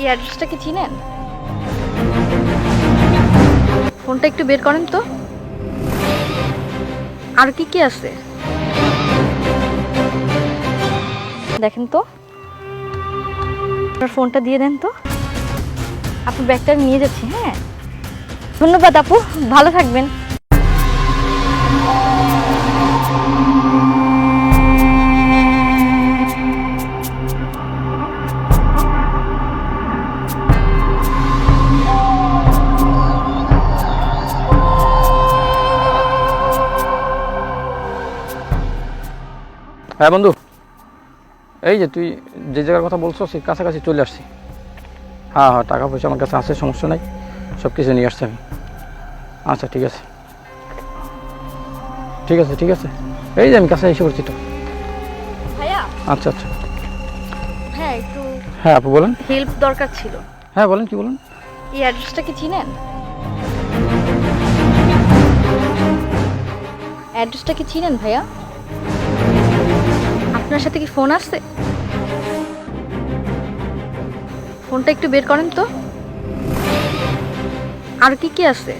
এই অ্যাড্রেসটা কি চিনেন? ফোনটা একটু বের করেন তো। আর কি কি আছে? দেখেন তো। আপনার ফোনটা দিয়ে দেন তো। আপনি ব্যাগটা নিয়ে যাচ্ছি হ্যাঁ। ধন্যবাদ আপু, ভালো থাকবেন। হ্যাঁ বন্ধু এই যে তুই যে জায়গার কথা বলছো সেই কাছাকাছি চলে আসছি। হ্যাঁ হ্যাঁ টাকা পয়সা আমার কাছে আছে সমস্যা নাই সব কিছু নিয়ে আসছি আমি। আচ্ছা ঠিক আছে। ঠিক আছে ঠিক আছে। এই যে আমি কাছে এসে পড়ছি তো। ভাইয়া? আচ্ছা আচ্ছা। হ্যাঁ একটু হ্যাঁ আপু বলেন। হেল্প দরকার ছিল। হ্যাঁ বলেন কি বলেন? এই অ্যাড্রেসটা কি চিনেন? অ্যাড্রেসটা কি চিনেন ভাইয়া? আপনার সাথে কি ফোন আসছে? ফোনটা একটু বের করেন তো। আর কি কি আছে?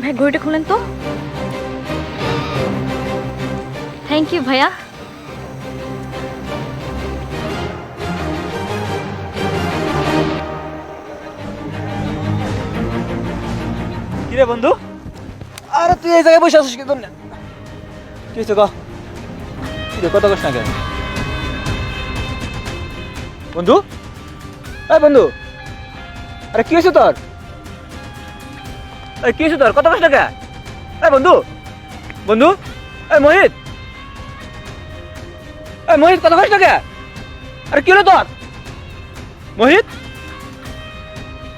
ভাই, ঘড়িটা খুলেন তো। থ্যাংক ইউ ভাইয়া। কিরে বন্ধু? আরে তুই এই জায়গায় বসে আছিস কি তোর কি হয়েছে ক? কি রে, কথা কস না কেন? বন্ধু? এই বন্ধু আরে কি হয়েছে তোর? আরে কি হয়েছে তোর? কস না কেন? এই বন্ধু বন্ধু এই মোহিত। এই মোহিত কথা কস না কেন? আরে কি হলো তোর? মোহিত?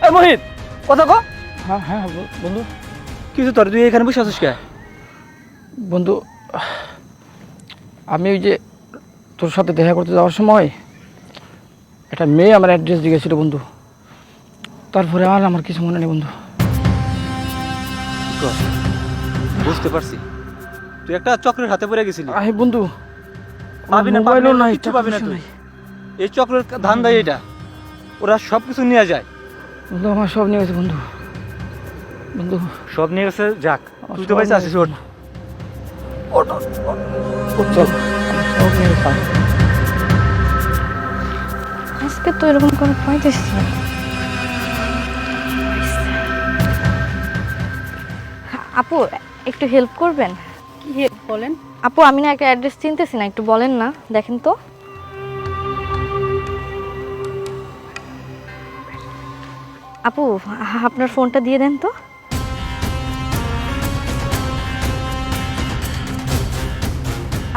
এই মোহিত কথা ক। হ্যাঁ হ্যাঁ বন্ধু। কি হয়েছে তোর? তুই এখানে বসে আছিস কে? বন্ধু আমি ওই যে তোর সাথে দেখা করতে যাওয়ার সময় একটা মেয়ে আমার অ্যাড্রেস জিজ্ঞেছিল বন্ধু। তারপরে আর আমার কিছু মনে নেই বন্ধু। বুঝতে পারছি। তুই একটা চক্রের হাতে পড়ে গেছিলি। বন্ধু পাবি না নাই কিচ্ছু টাকা পাবি না তুই। এই চক্রের ধান দেয় এটা। ওরা সব কিছু নিয়ে যায়। বন্ধু আমার সব নিয়ে গেছে বন্ধু। বন্ধু। সব নিয়ে গেছে যাক। তুই তো পাইছিস নিয়ে ওঠ। ওঠ, ওঠ, ওঠ, চল। সব নিয়ে গেছে। আজকে তো এরকম কোনো পাইতেছি না। আপু একটু হেল্প করবেন? কি হেল্প বলেন? আপু আমি না একটা অ্যাড্রেস চিনতেছি না একটু বলেন না দেখেন তো। আপু আপনার ফোনটা দিয়ে দেন তো।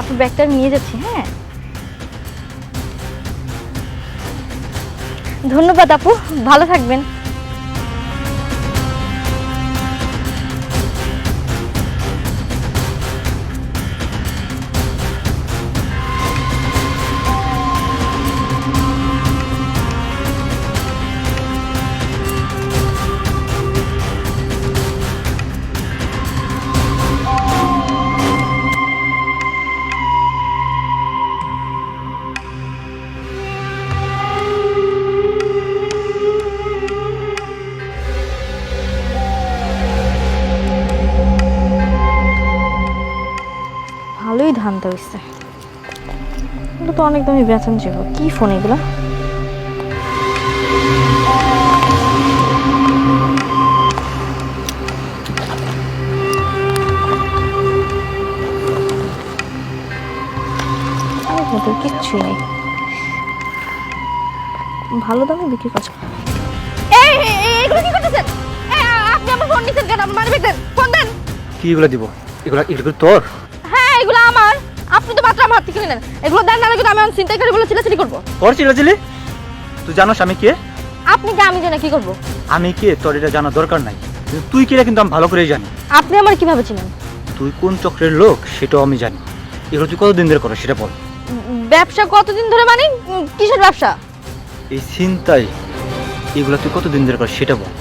আপু ব্যাগটা নিয়ে যাচ্ছি হ্যাঁ? ধন্যবাদ আপু ভালো থাকবেন। ধানটা হইছে। এগুলো তো অনেক দামি বেতন ছিল। কি ফোন এগুলো? ভেতর নেই। ভালো দামে বিক্রি করছে। এগুলো কি করতেছেন? আপনি আমার ফোন নিছেন কেন? আমার দেন ফোন দেন। কি এগুলো দিব? এগুলো এগুলো তোর? আপনি তো মাত্র আমার থেকে নিলেন এগুলো দেন না কিন্তু আমি এখন চিন্তাই করে বলে চিলাচিলি করব। তোর চিল্লাচিল্লি? তুই জানোস আমি কে? আপনি কে আমি জানি কি করব? আমি কে? তোর এটা জানা দরকার নাই। কিন্তু তুই কে কিন্তু আমি ভালো করেই জানি। আপনি আমার কীভাবে চিনেন? তুই কোন চক্রের লোক সেটাও আমি জানি। এগুলো তুই কতদিন ধরে করো সেটা বল। ব্যবসা কতদিন ধরে মানে? উম, কিসের ব্যবসা? এই চিন্তাই এগুলো তুই কতদিন ধরে কর সেটা বল।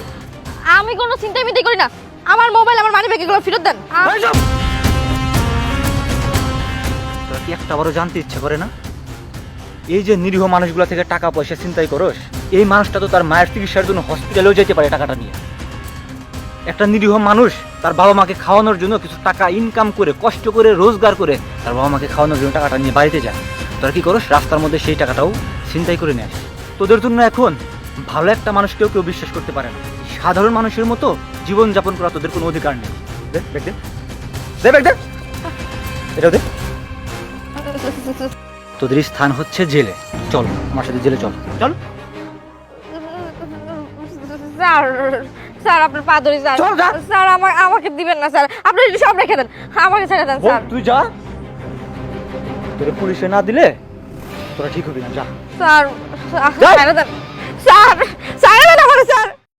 আমি কোনো চিন্তাই মিন্তাই করি না। আমার মোবাইল আমার মানি ব্যাগ এগুলো ফেরত দেন। আ- এই সব! একটাবারও জানতে ইচ্ছে করে না? এই যে নিরীহ মানুষগুলো থেকে টাকা পয়সা চিন্তাই করস, এই মানুষটা তো তার মায়ের চিকিৎসার জন্য হসপিটালেও যেতে পারে টাকাটা নিয়ে। একটা নিরীহ মানুষ তার বাবা মাকে খাওয়ানোর জন্য কিছু টাকা ইনকাম করে, কষ্ট করে, রোজগার করে তার বাবা মাকে খাওয়ানোর জন্য টাকাটা নিয়ে বাড়িতে যায়। তোরা কি করস, রাস্তার মধ্যে সেই টাকাটাও চিন্তাই করে নেয় তোদের জন্য এখন ভালো একটা মানুষকেও কেউ বিশ্বাস করতে পারে না। সাধারণ মানুষের মতো জীবনযাপন করা তোদের কোনো অধিকার নেই। দেখ দে। দে ব্যাগ দে। এটাও দে। তোদের স্থান হচ্ছে জেলে। চল আমার সাথে জেলে চল। চল। স্যার স্যার আপনার পা ধরি স্যার। চল, যা। স্যার আমার আমাকে দিবেন না স্যার। আপনি সব রেখে দেন। আমাকে ছেড়ে দেন স্যার। তুই যা। তোরা পুলিশে না দিলে তোরা ঠিক হবি না যা। স্যার যাই। ছেড়ে দেন। স্যার ছেড়ে দেন আমার স্যার।